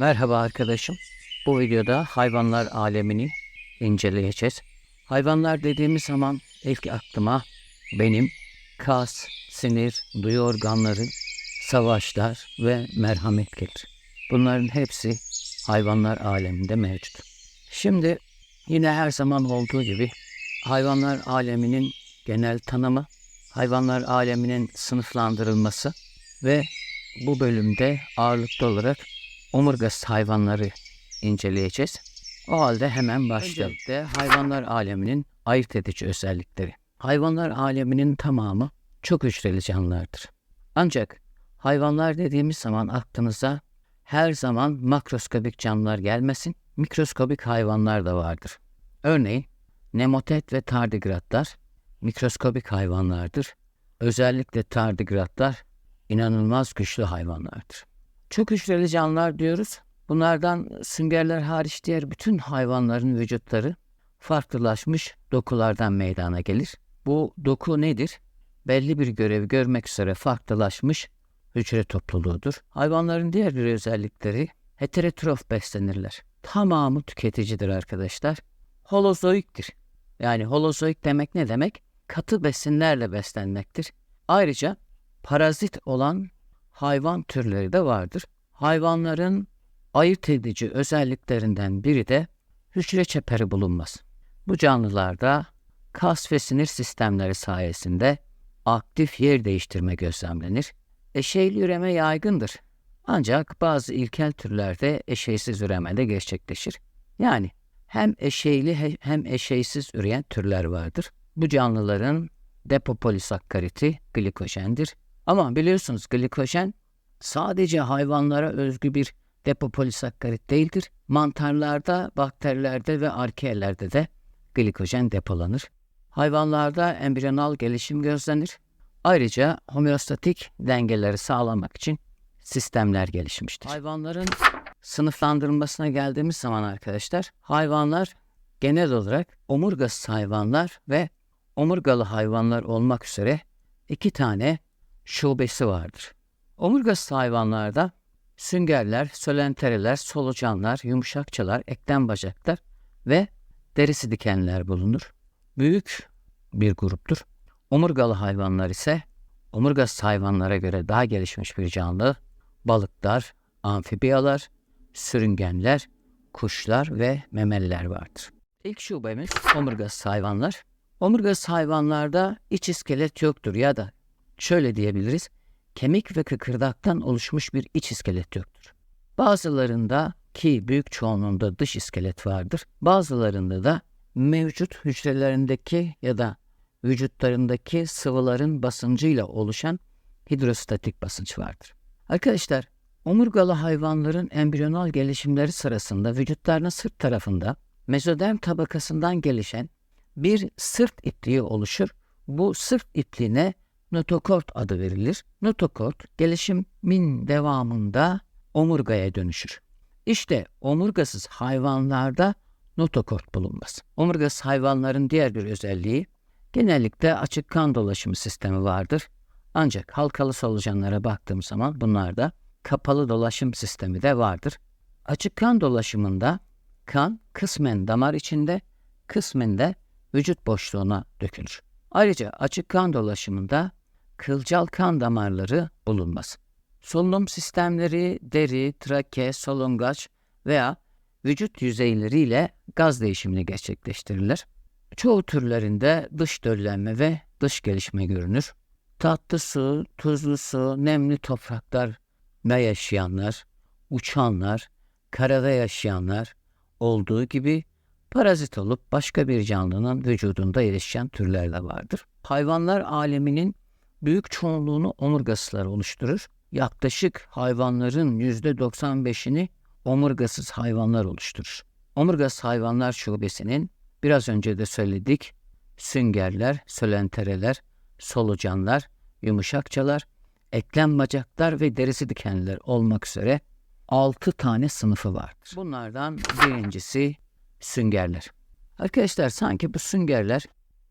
Merhaba arkadaşım. Bu videoda hayvanlar alemini inceleyeceğiz. Hayvanlar dediğimiz zaman ilk aklıma benim kas, sinir, duyu organları, savaşlar ve merhamet gelir. Bunların hepsi hayvanlar aleminde mevcut. Şimdi yine her zaman olduğu gibi hayvanlar aleminin genel tanımı, hayvanlar aleminin sınıflandırılması ve bu bölümde ağırlıklı olarak omurgasız hayvanları inceleyeceğiz. O halde hemen başlayalım. Öncelikle hayvanlar aleminin ayırt edici özellikleri. Hayvanlar aleminin tamamı çok hücreli canlılardır. Ancak hayvanlar dediğimiz zaman aklınıza her zaman makroskobik canlılar gelmesin, mikroskobik hayvanlar da vardır. Örneğin nemotet ve tardigratlar mikroskobik hayvanlardır. Özellikle tardigratlar inanılmaz güçlü hayvanlardır. Çok hücreli canlılar diyoruz. Bunlardan süngerler hariç diğer bütün hayvanların vücutları farklılaşmış dokulardan meydana gelir. Bu doku nedir? Belli bir görevi görmek üzere farklılaşmış hücre topluluğudur. Hayvanların diğer bir özellikleri heterotrof beslenirler. Tamamı tüketicidir arkadaşlar. Holozoiktir. Yani holozoik demek ne demek? Katı besinlerle beslenmektir. Ayrıca parazit olan hayvan türleri de vardır. Hayvanların ayırt edici özelliklerinden biri de hücre çeperi bulunmaz. Bu canlılarda kas ve sinir sistemleri sayesinde aktif yer değiştirme gözlemlenir. Eşeyli üreme yaygındır. Ancak bazı ilkel türlerde eşeysiz üreme de gerçekleşir. Yani hem eşeyli hem eşeysiz üreyen türler vardır. Bu canlıların depopolisakkariti glikojendir. Ama biliyorsunuz glikojen sadece hayvanlara özgü bir depopolisakkarit değildir. Mantarlarda, bakterilerde ve arkeelerde de glikojen depolanır. Hayvanlarda embriyonal gelişim gözlenir. Ayrıca homeostatik dengeleri sağlamak için sistemler gelişmiştir. Hayvanların sınıflandırılmasına geldiğimiz zaman arkadaşlar, hayvanlar genel olarak omurgasız hayvanlar ve omurgalı hayvanlar olmak üzere iki tane şubesi vardır. Omurgasız hayvanlarda süngerler, sölentereler, solucanlar, yumuşakçalar, eklem bacaklar ve derisi dikenler bulunur. Büyük bir gruptur. Omurgalı hayvanlar ise omurgasız hayvanlara göre daha gelişmiş bir canlı. Balıklar, amfibiyalar, sürüngenler, kuşlar ve memeliler vardır. İlk şubemiz omurgasız hayvanlar. Omurgasız hayvanlarda iç iskelet yoktur ya da şöyle diyebiliriz, kemik ve kıkırdaktan oluşmuş bir iç iskelet yoktur. Bazılarında ki büyük çoğunluğunda dış iskelet vardır. Bazılarında da mevcut hücrelerindeki ya da vücutlarındaki sıvıların basıncıyla oluşan hidrostatik basınç vardır. Arkadaşlar, omurgalı hayvanların embriyonal gelişimleri sırasında vücutlarının sırt tarafında mezoderm tabakasından gelişen bir sırt ipliği oluşur. Bu sırt ipliğine notokort adı verilir. Notokort gelişimin devamında omurgaya dönüşür. İşte omurgasız hayvanlarda notokort bulunmaz. Omurgasız hayvanların diğer bir özelliği genellikle açık kan dolaşımı sistemi vardır. Ancak halkalı solucanlara baktığım zaman bunlarda kapalı dolaşım sistemi de vardır. Açık kan dolaşımında kan kısmen damar içinde, kısmen de vücut boşluğuna dökülür. Ayrıca açık kan dolaşımında kılcal kan damarları bulunmaz. Solunum sistemleri deri, trake, solungaç veya vücut yüzeyleriyle gaz değişimini gerçekleştirirler. Çoğu türlerinde dış döllenme ve dış gelişme görünür. Tatlı su, tuzlu su, nemli topraklar ne yaşayanlar, uçanlar, karada yaşayanlar olduğu gibi parazit olup başka bir canlının vücudunda gelişen türler de vardır. Hayvanlar aleminin büyük çoğunluğunu omurgasızlar oluşturur. Yaklaşık hayvanların %95'ini omurgasız hayvanlar oluşturur. Omurgasız hayvanlar şubesinin biraz önce de söyledik süngerler, sölentereler, solucanlar, yumuşakçalar, eklem bacaklar ve derisi dikenler olmak üzere 6 tane sınıfı vardır. Bunlardan birincisi süngerler. Arkadaşlar sanki bu süngerler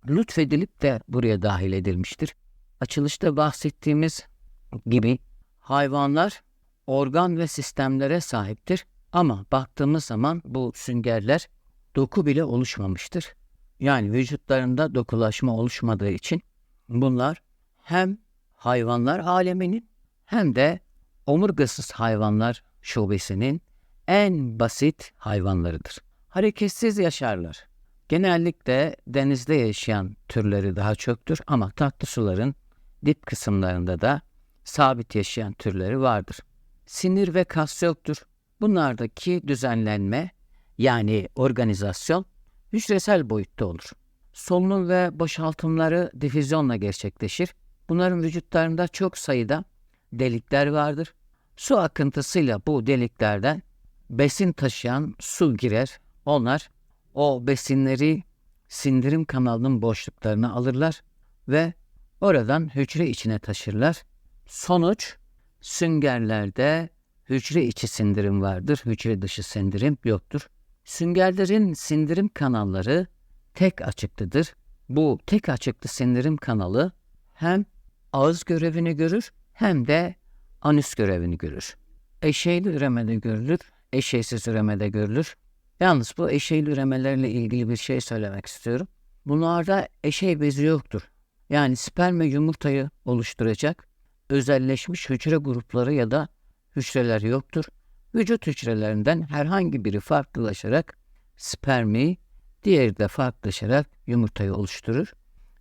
lütfedilip de buraya dahil edilmiştir. Açılışta bahsettiğimiz gibi hayvanlar organ ve sistemlere sahiptir. Ama baktığımız zaman bu süngerler doku bile oluşmamıştır. Yani vücutlarında dokulaşma oluşmadığı için bunlar hem hayvanlar aleminin hem de omurgasız hayvanlar şubesinin en basit hayvanlarıdır. Hareketsiz yaşarlar. Genellikle denizde yaşayan türleri daha çoktur ama tatlı suların dip kısımlarında da sabit yaşayan türleri vardır. Sinir ve kas yoktur. Bunlardaki düzenlenme yani organizasyon hücresel boyutta olur. Solunum ve boşaltımları difüzyonla gerçekleşir. Bunların vücutlarında çok sayıda delikler vardır. Su akıntısıyla bu deliklerden besin taşıyan su girer. Onlar o besinleri sindirim kanalının boşluklarına alırlar ve oradan hücre içine taşırlar. Sonuç süngerlerde hücre içi sindirim vardır, hücre dışı sindirim yoktur. Süngerlerin sindirim kanalları tek açıklıdır. Bu tek açıklı sindirim kanalı hem ağız görevini görür hem de anüs görevini görür. Eşeyli üremede görülür, eşeysiz üremede görülür. Yalnız bu eşeyli üremelerle ilgili bir şey söylemek istiyorum. Bunlarda eşey bezi yoktur. Yani sperm ve yumurtayı oluşturacak özelleşmiş hücre grupları ya da hücreler yoktur. Vücut hücrelerinden herhangi biri farklılaşarak spermi, diğeri de farklılaşarak yumurtayı oluşturur.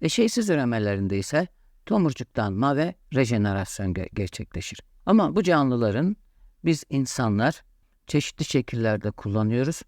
Eşeysiz üremelerinde ise tomurcuklanma ve rejenerasyon ge- gerçekleşir. Ama bu canlıların biz insanlar çeşitli şekillerde kullanıyoruz.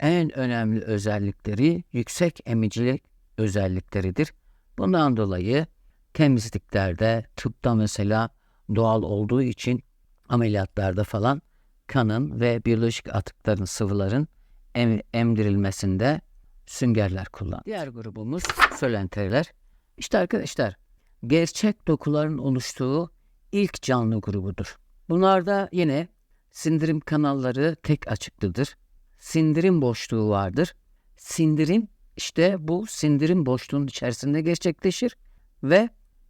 En önemli özellikleri yüksek emicilik özellikleridir. Bundan dolayı temizliklerde, tıpta mesela doğal olduğu için ameliyatlarda falan kanın ve biyolojik atıkların, sıvıların em- emdirilmesinde süngerler kullan. Diğer grubumuz sölenteriler. İşte arkadaşlar gerçek dokuların oluştuğu ilk canlı grubudur. Bunlarda yine sindirim kanalları tek açıklıdır. Sindirim boşluğu vardır. Sindirim işte bu sindirim boşluğunun içerisinde gerçekleşir ve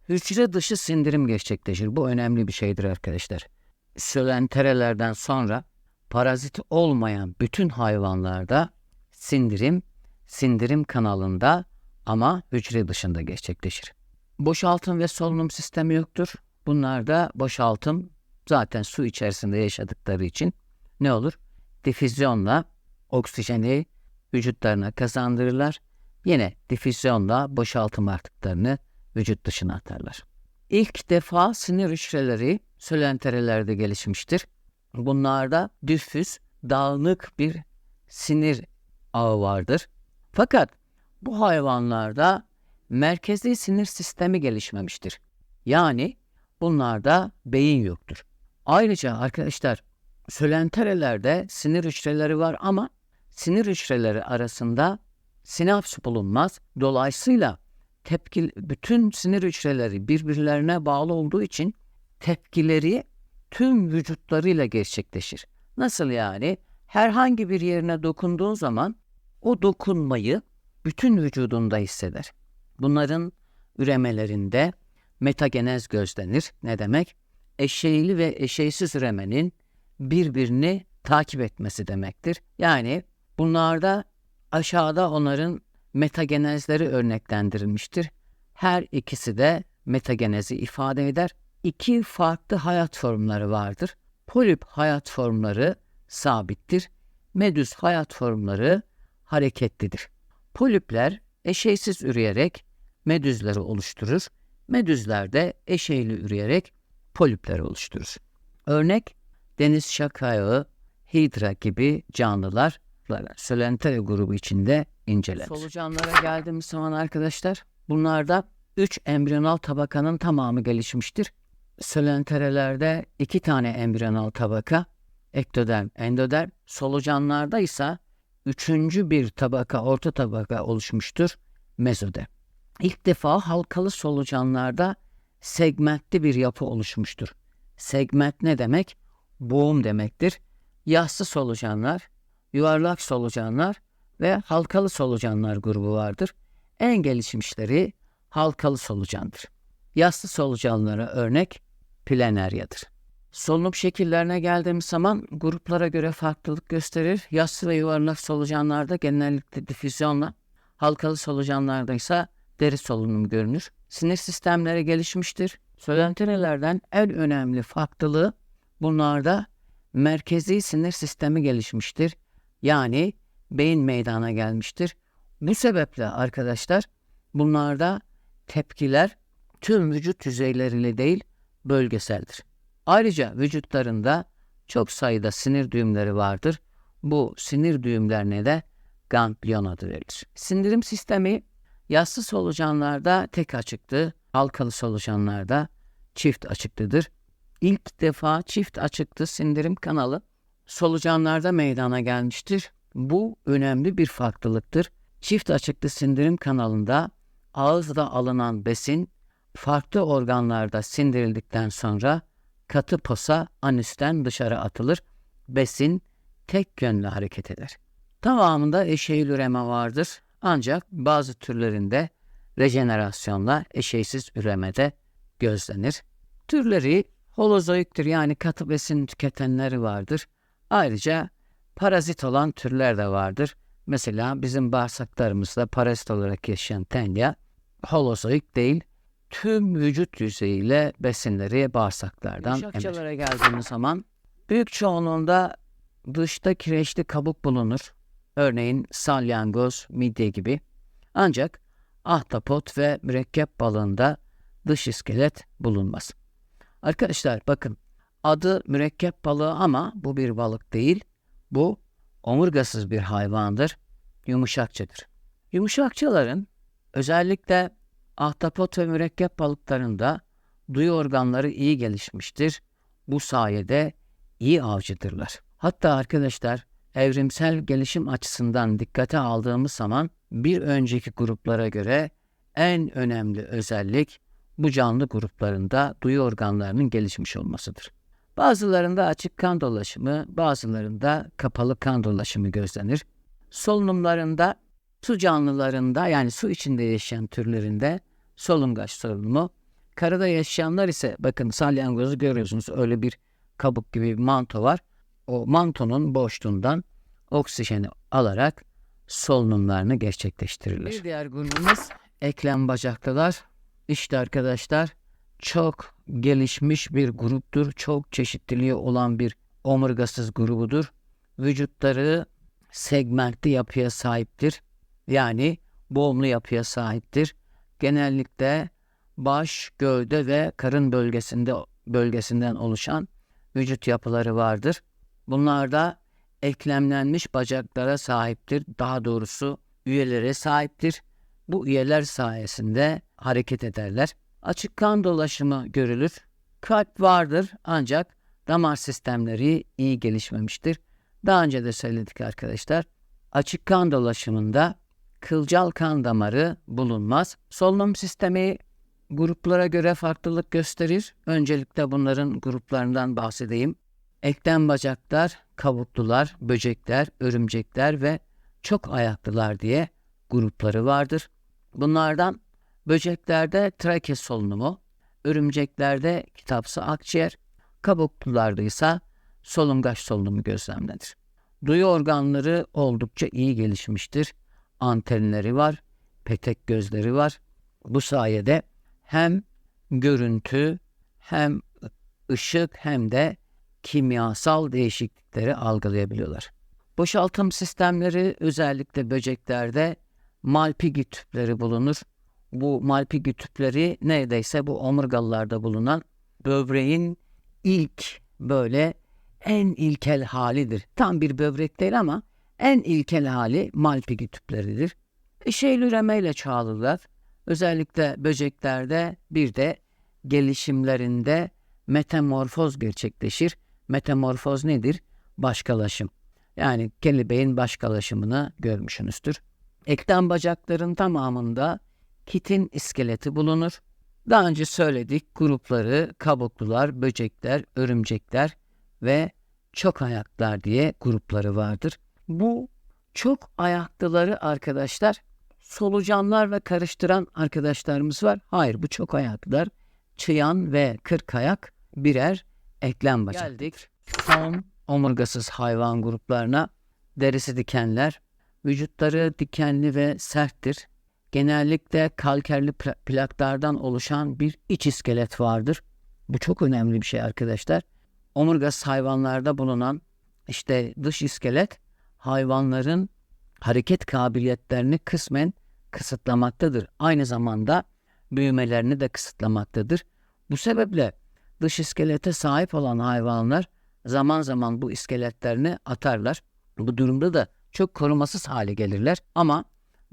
hücre dışı sindirim gerçekleşir. Bu önemli bir şeydir arkadaşlar. Sölenterelerden sonra parazit olmayan bütün hayvanlarda sindirim sindirim kanalında ama hücre dışında gerçekleşir. Boşaltım ve solunum sistemi yoktur. Bunlarda boşaltım zaten su içerisinde yaşadıkları için ne olur? Difüzyonla oksijeni vücutlarına kazandırırlar. Yine difüzyonla boşaltım artıklarını vücut dışına atarlar. İlk defa sinir hücreleri sölenterelerde gelişmiştir. Bunlarda düfüz, dağınık bir sinir ağı vardır. Fakat bu hayvanlarda merkezi sinir sistemi gelişmemiştir. Yani bunlarda beyin yoktur. Ayrıca arkadaşlar sölenterelerde sinir hücreleri var ama sinir hücreleri arasında sinaps bulunmaz. Dolayısıyla tepki bütün sinir hücreleri birbirlerine bağlı olduğu için tepkileri tüm vücutlarıyla gerçekleşir. Nasıl yani? Herhangi bir yerine dokunduğun zaman o dokunmayı bütün vücudunda hisseder. Bunların üremelerinde metagenez gözlenir. Ne demek? Eşeğli ve eşeğsiz üremenin birbirini takip etmesi demektir. Yani bunlarda aşağıda onların metagenezleri örneklendirilmiştir. Her ikisi de metagenezi ifade eder. İki farklı hayat formları vardır. Polip hayat formları sabittir. Medüz hayat formları hareketlidir. Polipler eşeysiz üreyerek medüzleri oluşturur. Medüzler de eşeyli üreyerek polipleri oluşturur. Örnek deniz şakayağı, hidra gibi canlılar Sölentere grubu içinde incelenir. Solucanlara geldiğimiz zaman arkadaşlar bunlarda 3 embriyonal tabakanın tamamı gelişmiştir. Sölenterelerde 2 tane embriyonal tabaka, ektoderm, endoderm, solucanlarda ise üçüncü bir tabaka, orta tabaka oluşmuştur, mezoderm. İlk defa halkalı solucanlarda segmentli bir yapı oluşmuştur. Segment ne demek? Boğum demektir. Yassı solucanlar, yuvarlak solucanlar ve halkalı solucanlar grubu vardır. En gelişmişleri halkalı solucandır. Yassı solucanlara örnek planeryadır. Solunum şekillerine geldiğimiz zaman gruplara göre farklılık gösterir. Yassı ve yuvarlak solucanlarda genellikle difüzyonla, halkalı solucanlarda ise deri solunumu görünür. Sinir sistemleri gelişmiştir. Söylentilerden en önemli farklılığı bunlarda merkezi sinir sistemi gelişmiştir. Yani beyin meydana gelmiştir. Bu sebeple arkadaşlar bunlarda tepkiler tüm vücut yüzeyleriyle değil bölgeseldir. Ayrıca vücutlarında çok sayıda sinir düğümleri vardır. Bu sinir düğümlerine de ganglion adı verilir. Sindirim sistemi yassı solucanlarda tek açıklı, halkalı solucanlarda çift açıklıdır. İlk defa çift açıklı sindirim kanalı solucanlarda meydana gelmiştir. Bu önemli bir farklılıktır. Çift açıklı sindirim kanalında ağızda alınan besin farklı organlarda sindirildikten sonra katı posa anüsten dışarı atılır. Besin tek yönlü hareket eder. Tamamında eşeğil üreme vardır. Ancak bazı türlerinde rejenerasyonla eşeğsiz üremede gözlenir. Türleri holozoiktir yani katı besin tüketenleri vardır. Ayrıca parazit olan türler de vardır. Mesela bizim bağırsaklarımızda parazit olarak yaşayan tenya holozoik değil, tüm vücut yüzeyiyle besinleri bağırsaklardan emer. geldiğimiz zaman büyük çoğunluğunda dışta kireçli kabuk bulunur. Örneğin salyangoz, midye gibi. Ancak ahtapot ve mürekkep balığında dış iskelet bulunmaz. Arkadaşlar bakın adı mürekkep balığı ama bu bir balık değil. Bu omurgasız bir hayvandır. Yumuşakçadır. Yumuşakçaların özellikle ahtapot ve mürekkep balıklarında duyu organları iyi gelişmiştir. Bu sayede iyi avcıdırlar. Hatta arkadaşlar evrimsel gelişim açısından dikkate aldığımız zaman bir önceki gruplara göre en önemli özellik bu canlı gruplarında duyu organlarının gelişmiş olmasıdır. Bazılarında açık kan dolaşımı, bazılarında kapalı kan dolaşımı gözlenir. Solunumlarında su canlılarında yani su içinde yaşayan türlerinde solungaç solunumu, karada yaşayanlar ise bakın salyangozu görüyorsunuz öyle bir kabuk gibi bir manto var. O mantonun boşluğundan oksijeni alarak solunumlarını gerçekleştirirler. Bir diğer grubumuz eklem bacaklılar. İşte arkadaşlar çok gelişmiş bir gruptur. Çok çeşitliliği olan bir omurgasız grubudur. Vücutları segmentli yapıya sahiptir. Yani boğumlu yapıya sahiptir. Genellikle baş, gövde ve karın bölgesinde bölgesinden oluşan vücut yapıları vardır. Bunlarda eklemlenmiş bacaklara sahiptir. Daha doğrusu üyelere sahiptir. Bu üyeler sayesinde hareket ederler. Açık kan dolaşımı görülür. Kalp vardır ancak damar sistemleri iyi gelişmemiştir. Daha önce de söyledik arkadaşlar. Açık kan dolaşımında kılcal kan damarı bulunmaz. Solunum sistemi gruplara göre farklılık gösterir. Öncelikle bunların gruplarından bahsedeyim. Eklem bacaklar, kabuklular, böcekler, örümcekler ve çok ayaklılar diye grupları vardır. Bunlardan böceklerde trake solunumu, örümceklerde kitapsı akciğer, kabuklularda ise solungaç solunumu gözlemlenir. Duyu organları oldukça iyi gelişmiştir. Antenleri var, petek gözleri var. Bu sayede hem görüntü hem ışık hem de kimyasal değişiklikleri algılayabiliyorlar. Boşaltım sistemleri özellikle böceklerde Malpighi tüpleri bulunur. Bu Malpighi tüpleri neredeyse bu omurgalılarda bulunan böbreğin ilk böyle en ilkel halidir. Tam bir böbrek değil ama en ilkel hali Malpighi tüpleridir. Eşeğil üremeyle çoğalırlar. Özellikle böceklerde bir de gelişimlerinde metamorfoz gerçekleşir. Metamorfoz nedir? Başkalaşım. Yani kelebeğin başkalaşımını görmüşsünüzdür. Eklem bacakların tamamında kitin iskeleti bulunur. Daha önce söyledik grupları kabuklular, böcekler, örümcekler ve çok ayaklar diye grupları vardır. Bu çok ayaklıları arkadaşlar solucanlar ve karıştıran arkadaşlarımız var. Hayır bu çok ayaklılar çıyan ve kırk ayak birer eklem bacak. Geldik son omurgasız hayvan gruplarına. Derisi dikenler. Vücutları dikenli ve serttir. Genellikle kalkerli pla- plaklardan oluşan bir iç iskelet vardır. Bu çok önemli bir şey arkadaşlar. Omurgasız hayvanlarda bulunan işte dış iskelet hayvanların hareket kabiliyetlerini kısmen kısıtlamaktadır. Aynı zamanda büyümelerini de kısıtlamaktadır. Bu sebeple dış iskelete sahip olan hayvanlar zaman zaman bu iskeletlerini atarlar. Bu durumda da çok korumasız hale gelirler ama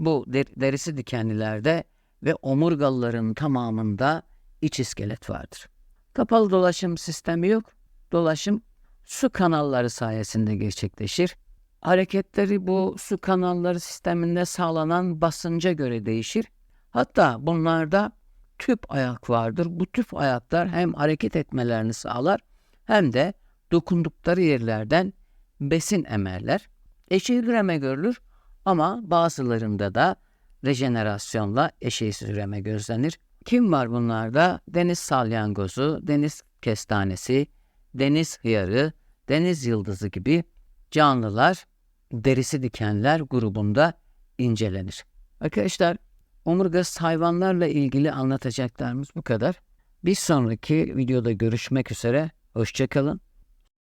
bu der- derisi dikenlilerde ve omurgalıların tamamında iç iskelet vardır. Kapalı dolaşım sistemi yok. Dolaşım su kanalları sayesinde gerçekleşir. Hareketleri bu su kanalları sisteminde sağlanan basınca göre değişir. Hatta bunlarda tüp ayak vardır. Bu tüp ayaklar hem hareket etmelerini sağlar hem de dokundukları yerlerden besin emerler. Eşeği görülür ama bazılarında da rejenerasyonla eşeğsiz üreme gözlenir. Kim var bunlarda? Deniz salyangozu, deniz kestanesi, deniz hıyarı, deniz yıldızı gibi canlılar derisi dikenler grubunda incelenir. Arkadaşlar omurgasız hayvanlarla ilgili anlatacaklarımız bu kadar. Bir sonraki videoda görüşmek üzere. Hoşçakalın.